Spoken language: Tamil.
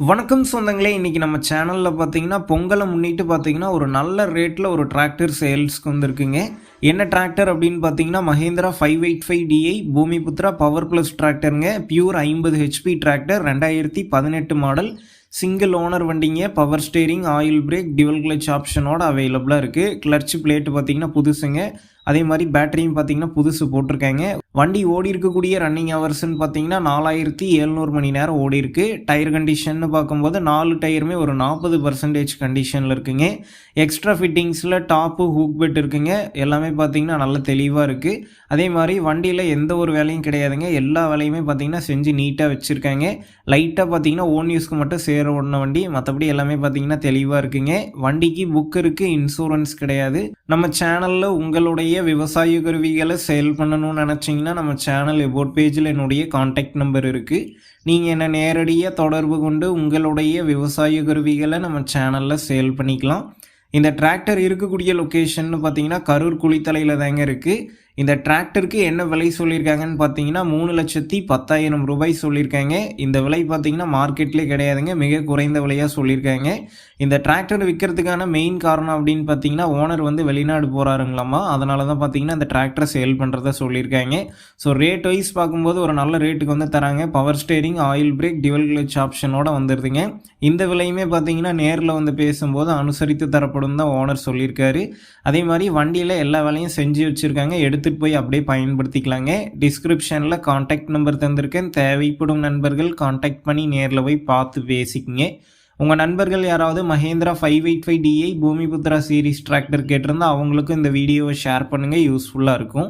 வணக்கம் சொந்தங்களே இன்றைக்கி நம்ம சேனலில் பார்த்தீங்கன்னா பொங்கலை முன்னிட்டு பார்த்தீங்கன்னா ஒரு நல்ல ரேட்டில் ஒரு டிராக்டர் சேல்ஸ்க்கு வந்திருக்குங்க. என்ன டிராக்டர் அப்படின்னு பார்த்தீங்கன்னா Mahindra five eight five DI Bhoomiputra power plus டிராக்டருங்க pure ஐம்பது ஹெச்பி டிராக்டர் ரெண்டாயிரத்தி பதினெட்டு மாடல் சிங்கிள் ஓனர் வண்டிங்க power steering oil brake dual clutch ஆப்ஷனோட அவைலபிளாக இருக்குது கிளர்ச்சி பிளேட்டு பார்த்தீங்கன்னா புதுசுங்க. அதே மாதிரி பேட்டரியும் பார்த்தீங்கன்னா புதுசு போட்டிருக்காங்க. வண்டி ஓடி இருக்கக்கூடிய ரன்னிங் ஹவர்ஸ்ன்னு பார்த்தீங்கன்னா நாலாயிரத்தி எழுநூறு மணி நேரம் ஓடி இருக்கு. டயர் கண்டிஷன்னு பார்க்கும்போது நாலு டயருமே ஒரு நாற்பது பர்சன்டேஜ் கண்டிஷனில் இருக்குங்க. எக்ஸ்ட்ரா ஃபிட்டிங்ஸில் டாப்பு ஹூக் பெட் இருக்குங்க. எல்லாமே பார்த்தீங்கன்னா நல்ல தெளிவாக இருக்குது அதே மாதிரி வண்டியில் எந்த ஒரு வேலையும் கிடையாதுங்க. எல்லா வேலையுமே பார்த்தீங்கன்னா செஞ்சு நீட்டாக வச்சுருக்காங்க. லைட்டாக பார்த்தீங்கன்னா ஓன் யூஸ்க்கு மட்டும் சேர ஓடின வண்டி. மற்றபடி எல்லாமே பார்த்தீங்கன்னா தெளிவாக இருக்குங்க. வண்டிக்கு புக் இருக்குது இன்சூரன்ஸ் கிடையாது. நம்ம சேனலில் உங்களுடைய விவசாய கருவிகளை சேல் பண்ணணும்னு நினச்சிங்கன்னா நம்ம சேனல் எபோட் பேஜில் என்னுடைய காண்டாக்ட் நம்பர் இருக்குது நீங்கள் என்னை நேரடியாக தொடர்பு கொண்டு உங்களுடைய விவசாய கருவிகளை நம்ம சேனலில் சேல் பண்ணிக்கலாம். இந்த டிராக்டர் இருக்கக்கூடிய லொக்கேஷன் பார்த்தீங்கன்னா கரூர் குளித்தலையில் தாங்க இருக்குது இந்த டிராக்டருக்கு என்ன விலை சொல்லியிருக்காங்கன்னு பார்த்தீங்கன்னா மூணு லட்சத்தி பத்தாயிரம் ரூபாய் சொல்லியிருக்காங்க. இந்த விலை பார்த்தீங்கன்னா மார்க்கெட்லேயே கிடையாதுங்க. மிக குறைந்த விலையாக சொல்லியிருக்காங்க. இந்த டிராக்டர் விற்கிறதுக்கான மெயின் காரணம் அப்படின்னு பார்த்தீங்கன்னா ஓனர் வந்து வெளிநாடு போகிறாருங்களாமா அதனால தான் பார்த்தீங்கன்னா இந்த டிராக்டரை சேல் பண்ணுறதா சொல்லியிருக்காங்க. ஸோ ரேட் வைஸ் பார்க்கும்போது ஒரு நல்ல ரேட்டுக்கு வந்து தராங்க. Power steering oil brake dual clutch ஆப்ஷனோட வந்துடுதுங்க இந்த விலையுமே பார்த்தீங்கன்னா நேரில் வந்து பேசும்போது அனுசரித்து தரப்படும் தான் ஓனர் சொல்லியிருக்காரு. அதே மாதிரி வண்டியில் எல்லா வேலையும் செஞ்சு வச்சுருக்காங்க. எடுத்து எடுத்துகிட்டு போய் அப்படியே பயன்படுத்திக்கலாங்க. டிஸ்கிரிப்ஷனில் காண்டாக்ட் நம்பர் தந்திருக்கேன். தேவைப்படும் நண்பர்கள் காண்டாக்ட் பண்ணி நேரில் போய் பார்த்து பேசிக்கங்க. உங்கள் நண்பர்கள் யாராவது Mahindra five eight five DI Bhoomiputra series tractor கேட்டிருந்தா அவங்களுக்கும் இந்த வீடியோவை ஷேர் பண்ணுங்கள் யூஸ்ஃபுல்லாக இருக்கும்.